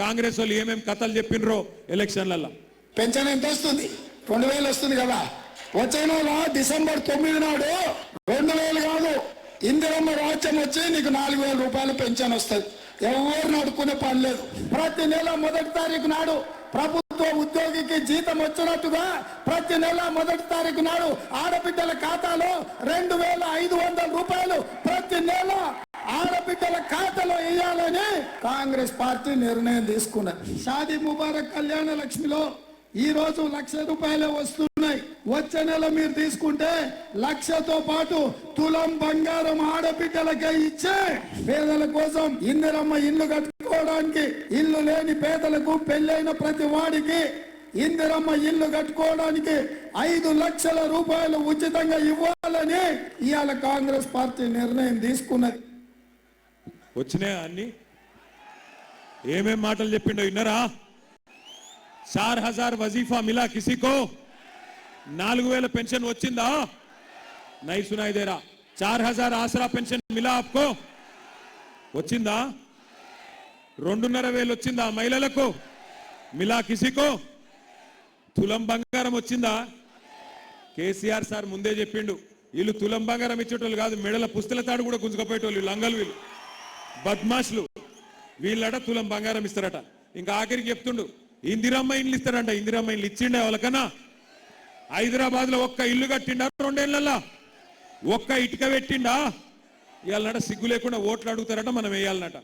కాంగ్రెస్ వాళ్ళు ఏమేమి కథలు చెప్పినరో ఎలక్షన్లలో పెన్షన్ ఎంత వస్తుంది? రెండు వేలు వస్తుంది కదా. వచ్చే నెల డిసెంబర్ తొమ్మిది నాడు రెండు వేలు కాదు. ఇందిరమ్మ రాజ్యం వచ్చి నీకు నాలుగు వేల రూపాయలు పెన్షన్ వస్తుంది. ఎవరు నడుకునే పని లేదు. ప్రతి నెల మొదటి తారీఖు నాడు ప్రభుత్వ ఉద్యోగికి జీతం వచ్చినట్టుగా ప్రతి నెల మొదటి తారీఖు నాడు ఆడబిడ్డల ఖాతాలో రెండు వేల ఐదు వందల రూపాయలు ప్రతి నెల ఆడబిడ్డల ఖాతాలో వేయాలని కాంగ్రెస్ పార్టీ నిర్ణయం తీసుకున్నది. షాదీ ముబారక్ కళ్యాణ లక్ష్మిలో ఈ రోజు లక్ష రూపాయలే వస్తున్నాయి. వచ్చే నెల మీరు తీసుకుంటే లక్షతో పాటు తులం బంగారం ఆడబిడ్డలకే ఇచ్చే పేదల కోసం ఇందిరమ్మ ఇల్లు కట్టుకోవడానికి ఇల్లు లేని పేదలకు పెళ్ళైన ప్రతి వాడికి ఇందిరమ్మ ఇల్లు కట్టుకోవడానికి ఐదు లక్షల రూపాయలు ఉచితంగా ఇవ్వాలని ఇవాళ కాంగ్రెస్ పార్టీ నిర్ణయం తీసుకున్నది. వచ్చినాయా అన్ని? ఏమేం మాటలు చెప్పిండో విన్నారా? చార్ హజార్ వజీఫా మిలా కిసికో? నాలుగు వేల పెన్షన్ వచ్చిందా? నై సునాయి దేరా. చార్ హజార్ ఆసరా పెన్షన్ మిలా ఆప్కో? వచ్చిందా? రెండున్నర వేలు వచ్చిందా మహిళలకు? మిలా కిసికో? తులం బంగారం వచ్చిందా? కేసీఆర్ సార్ ముందే చెప్పిండు. వీళ్ళు తులం బంగారం ఇచ్చేటోళ్ళు కాదు మెడల పుస్తల తాడు కూడా గుంజుకపోయేటోళ్ళు లంగలు వీళ్ళు. బద్మాష్లు. వీళ్ళట తులం బంగారం ఇస్తారట. ఇంకా ఆఖరికి చెప్తుండు ఇందిరమ్మ ఇండ్లు ఇస్తారంట. ఇందిరమ్మ ఇండ్లు ఇచ్చిండే వాళ్ళకన్నా హైదరాబాద్లో ఒక్క ఇల్లు కట్టిండా రెండేళ్ళలో ఒక్క ఇటుక పెట్టిండా? ఇవాళ సిగ్గు లేకుండా ఓట్లు అడుగుతారట మనం వేయాలన్నట